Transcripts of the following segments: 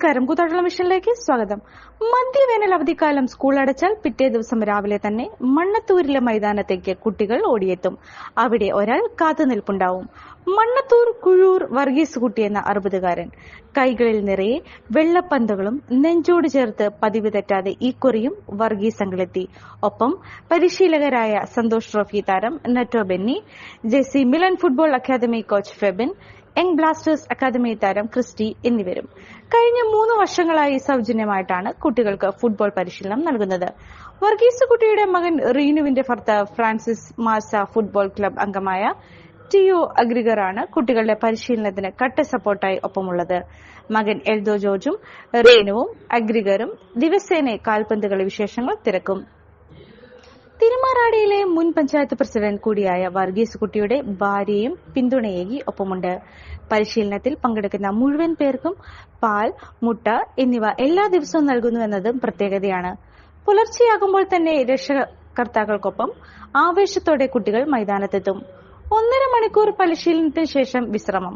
നമസ്കാരം. കൂത്താട്ടുള്ള മിഷനിലേക്ക് സ്വാഗതം. മധ്യവേനൽ അവധിക്കാലം സ്കൂൾ അടച്ചാൽ പിറ്റേ ദിവസം രാവിലെ തന്നെ മണ്ണത്തൂരിലെ മൈതാനത്തേക്ക് കുട്ടികൾ ഓടിയെത്തും. അവിടെ ഒരാൾ കാത്തുനിൽപ്പുണ്ടാവും മണ്ണത്തൂർ കുഴൂർ വർഗീസ് കുട്ടി എന്ന അറുപതുകാരൻ. കൈകളിൽ നിറയെ വെള്ളപ്പന്തുകളും നെഞ്ചോട് ചേർത്ത് പതിവ് തെറ്റാതെ ഇക്കുറിയും വർഗീസ് അങ്കിളെത്തി ഒപ്പം പരിശീലകരായ സന്തോഷ് ട്രോഫി താരം Netto Benny Jessy Milan football academy coach Febin Young Blasters academy താരം ക്രിസ്റ്റി എന്നിവരും. കഴിഞ്ഞ മൂന്ന് വർഷങ്ങളായി സൗജന്യമായിട്ടാണ് കുട്ടികൾക്ക് ഫുട്ബോൾ പരിശീലനം നൽകുന്നത്. വർഗീസ് കുട്ടിയുടെ മകൻ റീനുവിന്റെ ഭർത്താവ് ഫ്രാൻസിസ് മാസ ഫുട്ബോൾ ക്ലബ് അംഗമായ ടിഒ അഗ്രിഗറാണ് കുട്ടികളുടെ പരിശീലനത്തിന് കട്ട സപ്പോർട്ടായി ഒപ്പമുള്ളത്. മകൻ എൽദോ ജോർജും റീനുവും അഗ്രിഗറും ദിവസേന കാൽപന്തുകളി വിശേഷങ്ങൾ തിരക്കും. തിരുമാറാടിയിലെ മുൻ പഞ്ചായത്ത് പ്രസിഡന്റ് കൂടിയായ വർഗീസ് കുട്ടിയുടെ ഭാര്യയും പിന്തുണയേകി ഒപ്പമുണ്ട്. പരിശീലനത്തിൽ പങ്കെടുക്കുന്ന മുഴുവൻ പേർക്കും പാൽ മുട്ട എന്നിവ എല്ലാ ദിവസവും നൽകുന്നു എന്നതും പ്രത്യേകതയാണ്. പുലർച്ചെയാകുമ്പോൾ തന്നെ രക്ഷകർത്താക്കൾക്കൊപ്പം ആവേശത്തോടെ കുട്ടികൾ മൈതാനത്തെത്തും. ഒന്നര മണിക്കൂർ പരിശീലനത്തിന് ശേഷം വിശ്രമം.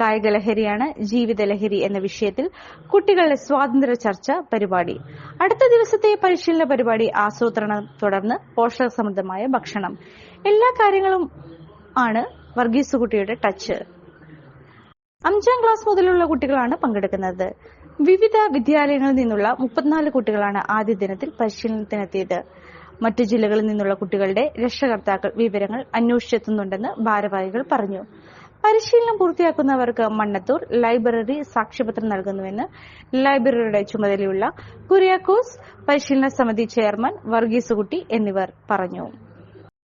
കായിക ലഹരിയാണ് ജീവിത ലഹരി എന്ന വിഷയത്തിൽ കുട്ടികളുടെ സ്വാതന്ത്ര്യ ചർച്ച പരിപാടി. അടുത്ത ദിവസത്തെ പരിശീലന പരിപാടി ആസൂത്രണം തുടർന്ന് പോഷക പോഷകസമൃദ്ധമായ ഭക്ഷണം. എല്ലാ കാര്യങ്ങളും ആണ് വർഗീസ് കുട്ടിയുടെ ടച്ച്. അഞ്ചാം ക്ലാസ് മുതലുള്ള കുട്ടികളാണ് പങ്കെടുക്കുന്നത്. വിവിധ വിദ്യാലയങ്ങളിൽ നിന്നുള്ള മുപ്പത്തിനാല് കുട്ടികളാണ് ആദ്യ ദിനത്തിൽ പരിശീലനത്തിനെത്തിയത്. മറ്റു ജില്ലകളിൽ നിന്നുള്ള കുട്ടികളുടെ രക്ഷകർത്താക്കൾ വിവരങ്ങൾ അന്വേഷിച്ചെത്തുന്നുണ്ടെന്ന് ഭാരവാഹികൾ പറഞ്ഞു. പരിശീലനം പൂർത്തിയാക്കുന്നവർക്ക് മണ്ണത്തൂർ ലൈബ്രറി സാക്ഷ്യപത്രം നൽകുന്നുവെന്ന് ലൈബ്രറിയുടെ ചുമതലയുള്ള കുര്യാക്കോസ് പരിശീലന സമിതി ചെയർമാൻ വർഗീസ് കുട്ടി എന്നിവർ പറഞ്ഞു.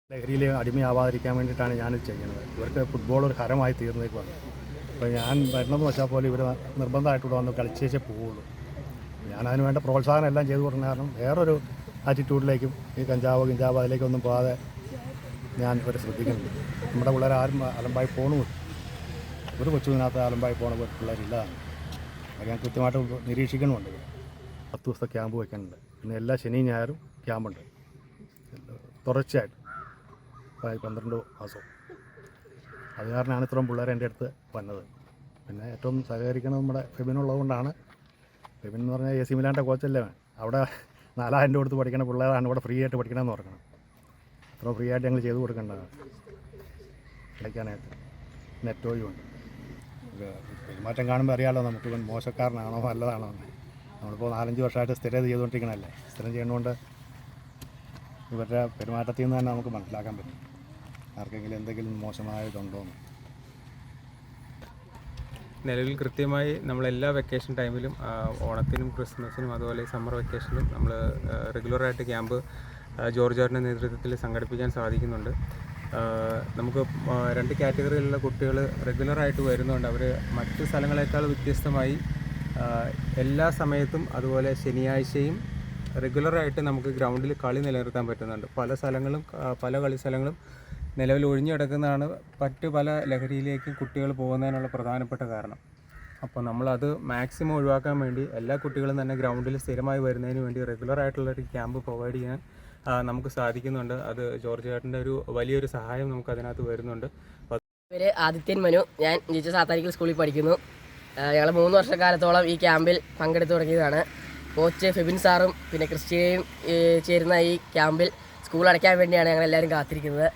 ലഹരിയിൽ അടിമയാവാതിരിക്കാൻ വേണ്ടിയിട്ടാണ് ഞാനിത് ചെയ്യുന്നത്. ഇവർക്ക് ഫുട്ബോൾ ഒരു ഹരമായി തീർന്നേക്കുവാണ് അപ്പോൾ ഞാൻ വരണമെന്ന് വെച്ചാൽ പോലും ഇവർ നിർബന്ധമായിട്ട് വന്ന് കളിച്ചേച്ചേ പോവുള്ളൂ. ഞാൻ അതിന് വേണ്ട പ്രോത്സാഹനം എല്ലാം ചെയ്തു കൊടുക്കുന്ന കാരണം വേറൊരു ആറ്റിറ്റ്യൂഡിലേക്കും ഈ കഞ്ചാവ് കിഞ്ചാവ് അതിലേക്കൊന്നും പോകാതെ ഞാൻ ഇവരെ ശ്രദ്ധിക്കുന്നുണ്ട്. നമ്മുടെ പിള്ളേർ ആരും അലമ്പായി പോണു. ഒരു കൊച്ചുവിനകത്ത് അലമ്പായി പോണ പിള്ളേരില്ല അത് ഞാൻ കൃത്യമായിട്ട് നിരീക്ഷിക്കണമുണ്ട് പത്ത് ദിവസത്തെ ക്യാമ്പ് വയ്ക്കാനുണ്ട് പിന്നെ എല്ലാ ശനിയും ഞായറും ക്യാമ്പുണ്ട്. തുടർച്ചയായിട്ട്. പന്ത്രണ്ട് മാസവും അത് കാരണമാണ് ഇത്രയും പിള്ളേർ എന്റെ അടുത്ത് വന്നത്. പിന്നെ ഏറ്റവും സഹകരിക്കുന്നത് നമ്മുടെ ഫെബിൻ ഉള്ളതുകൊണ്ടാണ്. ഫെബിൻ എന്ന് പറഞ്ഞാൽ എ സി മിലാന്റെ കോച്ചല്ലേ അവിടെ നാലായിരം രൂപ കൊടുത്ത് പഠിക്കുന്ന പിള്ളേരാണ് ഇവിടെ ഫ്രീ ആയിട്ട് പഠിക്കണമെന്ന് പറഞ്ഞു അത്ര ഫ്രീ ആയിട്ട് ഞങ്ങൾ ചെയ്ത് കൊടുക്കേണ്ടതാണ് കളിക്കാനായിട്ട്. നെറ്റോയും ഉണ്ട്. പെരുമാറ്റം കാണുമ്പോൾ അറിയാമല്ലോ നമുക്ക് ഇവൻ മോശക്കാരനാണോ നല്ലതാണോ എന്ന്. നമ്മളിപ്പോൾ നാലഞ്ച് വർഷമായിട്ട് സ്ഥിരം ചെയ്തുകൊണ്ടിരിക്കണല്ലേ സ്ഥിരം ചെയ്യുന്നതുകൊണ്ട് ഇവരുടെ പെരുമാറ്റത്തിൽ നിന്ന് തന്നെ നമുക്ക് മനസ്സിലാക്കാൻ പറ്റും. ആർക്കെങ്കിലും എന്തെങ്കിലും മോശമായതുണ്ടോ എന്ന്. നിലവിൽ കൃത്യമായി നമ്മൾ എല്ലാ വെക്കേഷൻ ടൈമിലും ഓണത്തിനും ക്രിസ്മസിനും അതുപോലെ സമ്മർ വെക്കേഷനിലും നമ്മൾ റെഗുലറായിട്ട് ക്യാമ്പ് ജോർജാറിന്റെ നേതൃത്വത്തിൽ സംഘടിപ്പിക്കാൻ സാധിക്കുന്നുണ്ട്. നമുക്ക് രണ്ട് കാറ്റഗറിയിലുള്ള കുട്ടികൾ റെഗുലറായിട്ട് വരുന്നുണ്ട് അവർ മറ്റ് സ്ഥലങ്ങളെക്കാൾ വ്യത്യസ്തമായി എല്ലാ സമയത്തും അതുപോലെ ശനിയാഴ്ചയും റെഗുലറായിട്ട് നമുക്ക് ഗ്രൗണ്ടിൽ കളി നിലനിർത്താൻ പറ്റുന്നുണ്ട്. പല സ്ഥലങ്ങളും പല കളി സ്ഥലങ്ങളും നിലവിൽ ഒഴിഞ്ഞു കിടക്കുന്നതാണ് മറ്റ് പല ലഹരിയിലേക്ക് കുട്ടികൾ പോകുന്നതിനുള്ള പ്രധാനപ്പെട്ട കാരണം. അപ്പോൾ നമ്മളത് മാക്സിമം ഒഴിവാക്കാൻ വേണ്ടി എല്ലാ കുട്ടികളും തന്നെ ഗ്രൗണ്ടിൽ സ്ഥിരമായി വരുന്നതിന് വേണ്ടി റെഗുലർ ആയിട്ടുള്ള ഒരു ക്യാമ്പ് പ്രൊവൈഡ് ചെയ്യാൻ നമുക്ക് സാധിക്കുന്നുണ്ട്. അത് ജോർജ് ചേട്ടന്റെ ഒരു വലിയൊരു സഹായം നമുക്ക് അതിനകത്ത് വരുന്നുണ്ട്. പേര് ആദിത്യൻ മനു. ഞാൻ ജിജ സാത്താരിക്കൽ സ്കൂളിൽ പഠിക്കുന്നു. ഞങ്ങൾ മൂന്ന് വർഷക്കാലത്തോളം ഈ ക്യാമ്പിൽ പങ്കെടുത്തു തുടങ്ങിയതാണ്. കോച്ച് ഫെബിൻ സാറും പിന്നെ ക്രിസ്റ്റിയയും ചേരുന്ന ഈ ക്യാമ്പിൽ സ്കൂൾ അടയ്ക്കാൻ വേണ്ടിയാണ് ഞങ്ങൾ എല്ലാവരും കാത്തിരിക്കുന്നത്.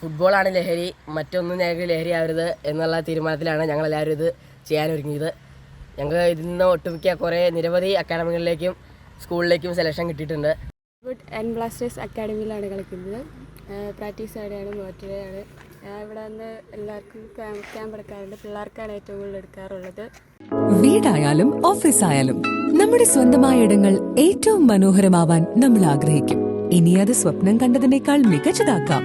ഫുട്ബോളാണ് ലഹരി മറ്റൊന്നും ഞങ്ങൾക്ക് ലഹരി ആവരുത് എന്നുള്ള തീരുമാനത്തിലാണ് ഞങ്ങൾ എല്ലാവരും ഇത് ചെയ്യാൻ ഒരുങ്ങിയത് ഞങ്ങൾ ഇതിൽ നിന്ന് ഒട്ടുമിക്ക കുറേ നിരവധി അക്കാഡമികളിലേക്കും സ്കൂളിലേക്കും സെലക്ഷൻ കിട്ടിയിട്ടുണ്ട്. ഗുഡ് ആൻഡ് ബ്ലാസ്റ്റേഴ്സ് അക്കാഡമിയിലാണ് കളിക്കുന്നത്. പ്രാക്ടീസ് അവിടെയാണ് മോട്ടറയാണ് ഞാൻ ഇവിടെ നിന്ന് എല്ലാവർക്കും ക്യാമ്പ് ക്യാമ്പ് എടുക്കാറുണ്ട്. പിള്ളേർക്കാണ് ഏറ്റവും കൂടുതൽ എടുക്കാറുള്ളത്. വീടായാലും ഓഫീസ് ആയാലും നമ്മുടെ സ്വന്തമായ ഇടങ്ങൾ ഏറ്റവും മനോഹരമാവാൻ നമ്മൾ ആഗ്രഹിക്കും. ഇനി അത് സ്വപ്നം കണ്ടതിനേക്കാൾ മികച്ചതാക്കാം.